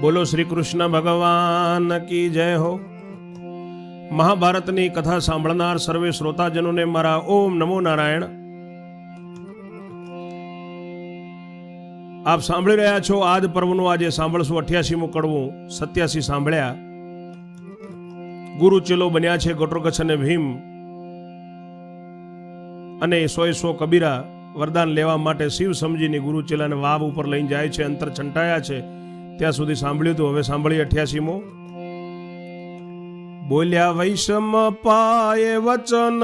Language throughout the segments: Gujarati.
બોલો શ્રી કૃષ્ણ ભગવાન કી જય હો. મહાભારતની કથા સાંભળનાર સર્વે શ્રોતાજનોને મારા ઓમ નમો નારાયણ. આપ સાંભળી રહ્યા છો આજ પર્વનું આજે સાંભળશું અઠ્યાસીમું કડવું, સત્યાસી સાંભળ્યા. ગુરુ ચેલો બન્યા છે ગોટ્રોગચ્છ અને ભીમ. અને સોએ સો કબીરા વરદાન લેવા માટે શિવ સમજીને ગુરુ ચેલાને વાવ ઉપર લઈને જાય છે, અંતર છંટાયા છે. ત્યાં સુધી સાંભળ્યું હતું હવે સાંભળી અઠ્યાસીમો. બોલ્યા, વૈષમ પાય વચન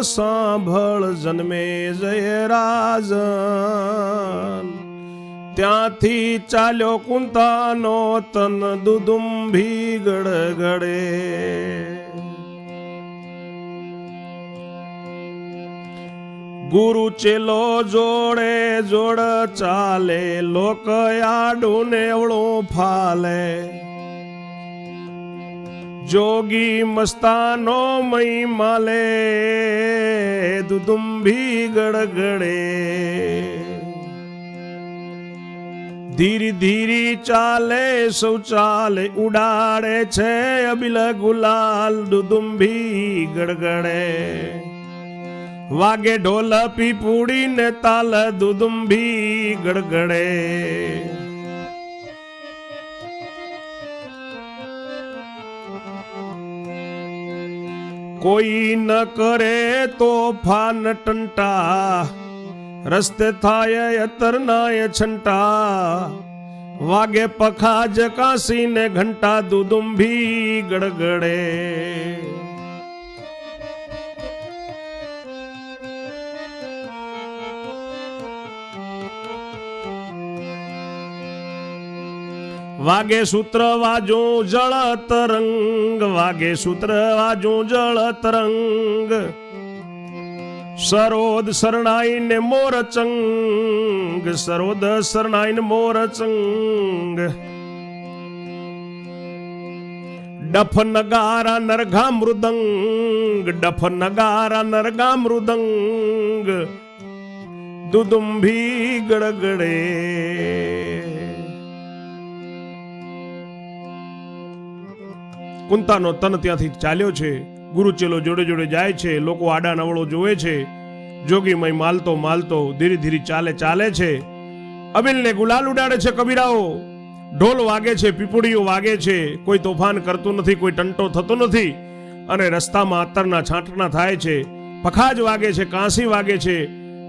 સાંભળ જન્મે જય રાજન. ત્યાંથી ચાલ્યો કુંતાનો તન દુદુંભી ગડગડે. ગુરુ ચેલો જોડે જોડ ચાલે, લોક આડું નેવળું ફાલે. જોગી મસ્તાનો મય માલે દુદુંભી ગડગડે. ધીરી ધીરી ચાલે, સૌ ચાલે, ઉડાડે છે અબિલ ગુલાલ દુદુંભી ગડગડે. વાગે ઢોલ પીપુડી ને તાલ દુદુંભી ગડગડે. કોઈ ન કરે તોફાન ટંટા, રસ્તે થાય અતરનાય છંટા. વાગે પખાજ કાશી ને ઘંટા દુદુંભી ગડગડે. વાગે સૂત્ર વાજો જળ તરંગ વાગે સૂત્ર વાજો જળ તરંગ સરોદ શરણાઈ ને મોર ચંગ, સરોદ શરણાઈ ને મોર ચંગ. ડફ નગારા નરઘા મૃદંગ, ડફ નગારા નરઘા મૃદંગ. દુદુંભી ગડગડે. કુંતાનો તન ત્યાંથી ચાલ્યો છે. ગુરુ ચેલો જોડે જોડે જાય છે. લોકો આડા નવળો જોવે છે. જોગીમય માલતો માલતો ધીરે ધીરે ચાલે ચાલે છે. અબિલને ગુલાલ ઉડાડે છે કબીરાઓ. ઢોલ વાગે છે, પીપુડીઓ વાગે છે. કોઈ તોફાન કરતું નથી, કોઈ ટંટો થતો નથી. અને રસ્તામાં અત્તરના છાંટણા થાય છે. પખાજ વાગે છે, કાંસી વાગે છે.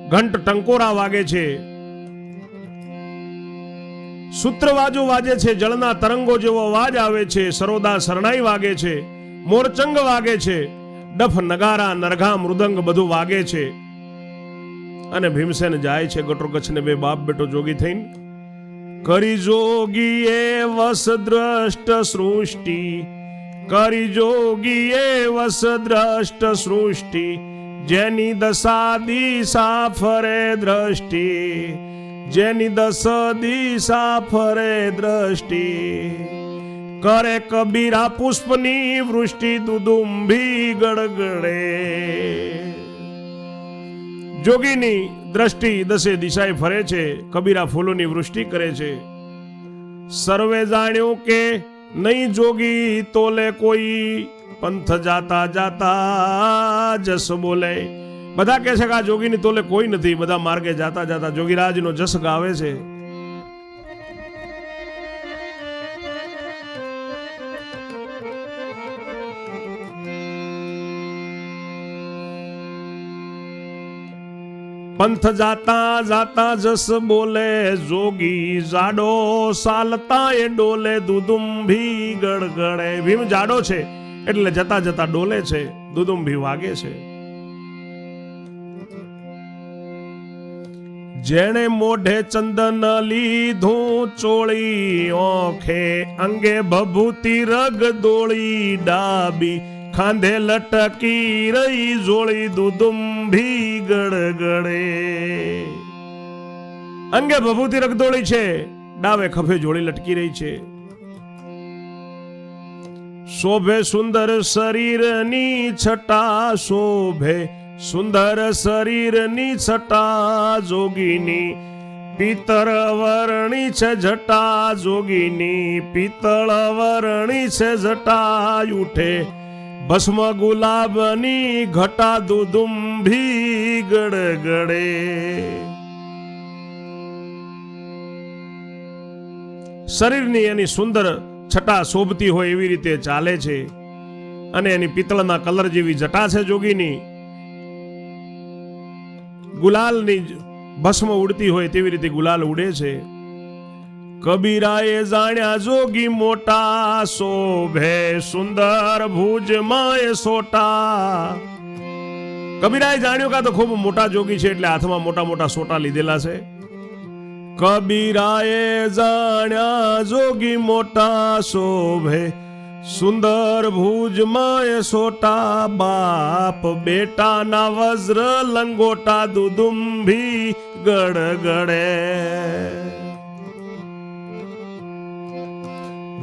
ઘંટ ટંકોરા વાગે છે. સૂત્રવાજો વાજે છે, જળના તરંગો જેવો અવાજ આવે છે, સરોદા શરણાઈ વાગે છે, મોરચંગ વાગે છે, ડફ નગારા, નરઘા, મૃદંગ બધું વાગે છે. અને ભીમસેન જાય છે ગટોગચ્છ કચ્છને બે બાપ બેટો જોગી થઈને. કરી જોગી એ વસ દ્રષ્ટ સૃષ્ટિ, કરી જોગી એ વસ દ્રષ્ટ સૃષ્ટિ, જેની દશા દિશા ફરે દ્રષ્ટિ જેની દસ દિશા ફરે દ્રષ્ટિ. કરે કબીરા પુષ્પની વૃષ્ટિ દુદુંભી ગડગડે. જોગીની દ્રષ્ટિ દસે દિશાએ ફરે છે, કબીરા ફૂલોની વૃષ્ટિ કરે છે. સર્વે જાણ્યું કે નહીં જોગી તોલે કોઈ, પંથ જાતા જાતા જસ બોલે. બધા કહે છે કે આ જોગીની તોલે કોઈ નથી. બધા માર્ગે જાતા જાતા જોગીરાજનો જસ ગાવે છે. પંથ જાતા જાતા જસ બોલે, જોગી જાડો સાલતા એ ડોલે, દુદુંભી ગડગડે. ભીમ જાડો છે, એટલે જતા જતા ડોલે છે, દુદુંભી વાગે છે. જેણે મોઢે ચંદન લીધું, ચોળી ઓખે અંગે ભભૂતિ રગ દોળી ડાબી, ખાંધે લટકી રહી જોળી દુદુંભી ગડગડે. અંગે ભભૂતિ રગદોળી છે ડાવે ખભે જોડી લટકી રહી છે. શોભે સુંદર શરીરની છટા શોભે સુંદર શરીરની છટા જોગીની પિતર વરણી છે જટા જોગીની, પિત્તળ વરણી છે જટા ઉઠે. ભસ્મ ગુલાબની ઘટા દુદુંભી ગડગડે. શરીરની એની સુંદર છટા શોભતી હોય એવી રીતે ચાલે છે. અને એની પિત્તળના કલર જેવી જટા છે જોગીની. ગુલાલની ભસ્મ ઉડતી હોય તેવી રીતે ગુલાલ ઉડે છે. કબીરાએ જાણ્યા જોગી મોટા શોભે સુંદર ભુજ માય સોટા. કબીરાએ જાણ્યું કાં તો ખૂબ મોટા જોગી છે એટલે હાથમાં મોટા મોટા સોટા લીધેલા છે. કબીરાએ જાણ્યા જોગી મોટા શોભે સુંદર ભુજમાં એ સોટા બાપ, બેટાના વજ્ર લંગોટા દુદુંભી ગડગડે.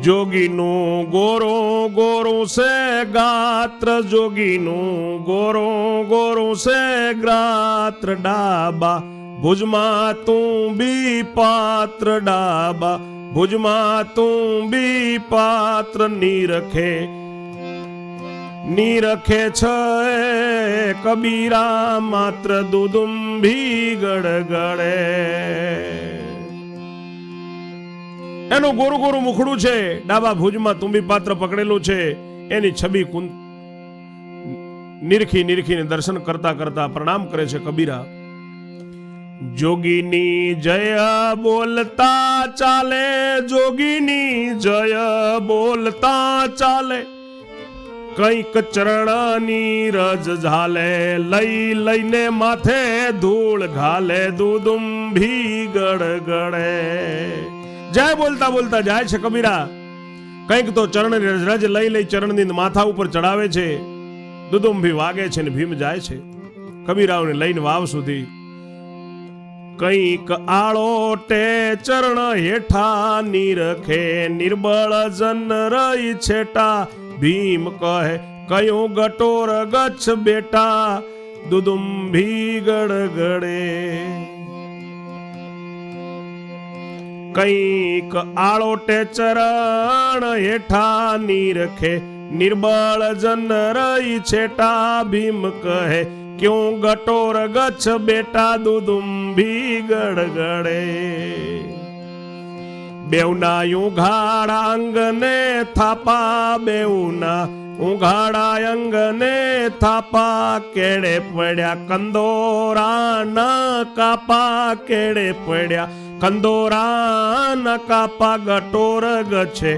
જોગીનું ગોરો ગોરું સે ગાત્ર, જોગીનું ગોરો ગોરું સે ગાત્ર ડાબા. ભુજમાં તું બી પાત્ર ડાબા. ભુજમાં તું બી પાત્ર નીરખે નીરખે છે કબીરા માત્ર દુદુંભી ગડગડે. એનું ગોરું ગોરું મુખડું છે, ડાબા ભુજમાં તુંબી પાત્ર પકડેલું છે, એની છબી નિરખી નિરખીને દર્શન કરતા કરતા પ્રણામ કરે છે કબીરા. જોગીની જય બોલતા ચાલે, જોગીની જય બોલતા ચાલે. કંઈક ચરણની રજ ઝાલે, લઈ લઈને માથે ધૂળ ઘાલે, દુદુંભી ગડગડે. જય બોલતા બોલતા જાય છે કબીરા. કંઈક તો ચરણની રજ લઈ લઈ ચરણની માથા ઉપર ચડાવે છે. દુદુંભી વાગે છે ને ભીમ જાય છે. કબીરાઓને લઈને વાવ સુધી કંઈક આળોટે ચરણ હેઠા નિરખે, નિર્બળ જન રહી છેટા. ભીમ કહે, કયું ગટોર ગચ્છ બેટા? દુદુંભી ગડગડે. કંઈક આળોટે ચરણ હેઠા નિરખે, નિર્બળ જન રહી છેટા. ભીમ કહે ક્યું ગટોર ગચ્છ બેટા દુદુંભી ગડગડે બેવના ઉઘાડા અંગને થાપા બેવના ઉઘાડા અંગને થાપા કેડે પડ્યા કંદોરા ન કાપા કેડે પડ્યા કંદોરા ન કાપા ગટોર ગછે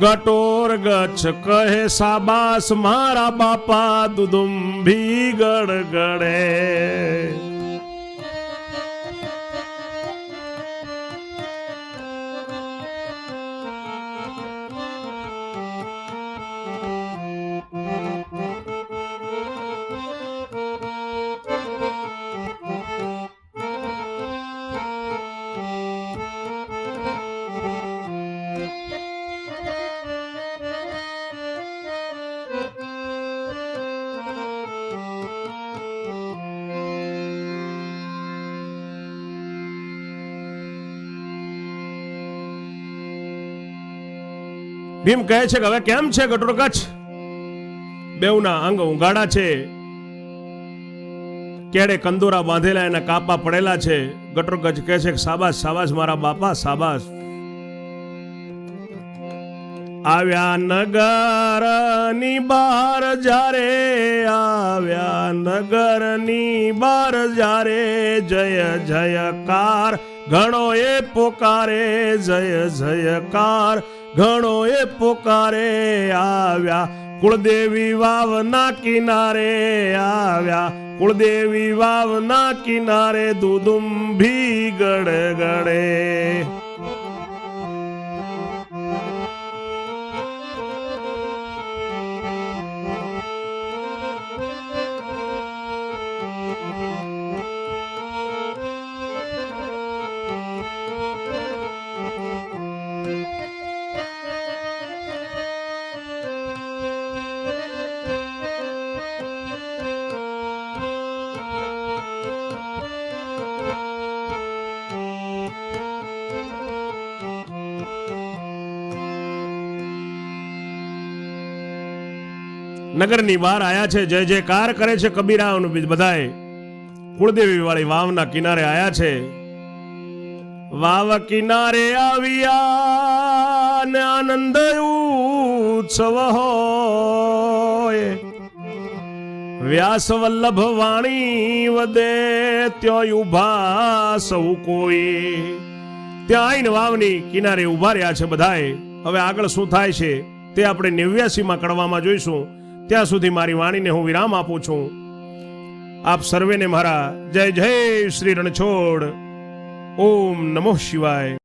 ગટોર ગચ્છ કહે સાબાસ મારા બાપા દુદુંભી ગડગડે. ભીમ કહે છે કે હવે કેમ છે ગટોર કચ્છ? બેવના અંગ ઉગાડા છે. કેડે કંદોરા બાંધેલા એના કાપા પડેલા છે. ગટોર કહે છે કે સાબાસ સાબાસ મારા બાપા સાબાસ આવ્યા નગરની બાર જારે આવ્યા નગરની બાર જારે જય, જયકાર. ઘણો એ પોકારે, જય, જયકાર. ઘણો એ પોકારે આવ્યા. કુળદેવી વાવના કિનારે આવ્યા. કુળદેવી વાવના કિનારે દુદુંભી ગડગડે. નગરની બહાર આયા છે જય જયકાર કરે છે કબીરા બધાએ કુળદેવી વાળી વાવના કિનારે આયા છે. વાવ કિનારે આવ્યા ને આનંદ ઉત્સવ હોય. વ્યાસ વલ્લભ વાણી વદે ત્યાં ઊભા સૌ કોઈ. ત્યાં આઈને વાવની કિનારે ઊભા રહ્યા છે બધાએ. હવે આગળ શું થાય છે, તે આપણે નેવ્યાસીમાં કડવામાં જોઈશું. ત્યાં સુધી મારી વાણીને હું વિરામ આપું છું. આપ સર્વેને મારા જય જય શ્રી રણછોડ. ઓમ નમો શિવાય.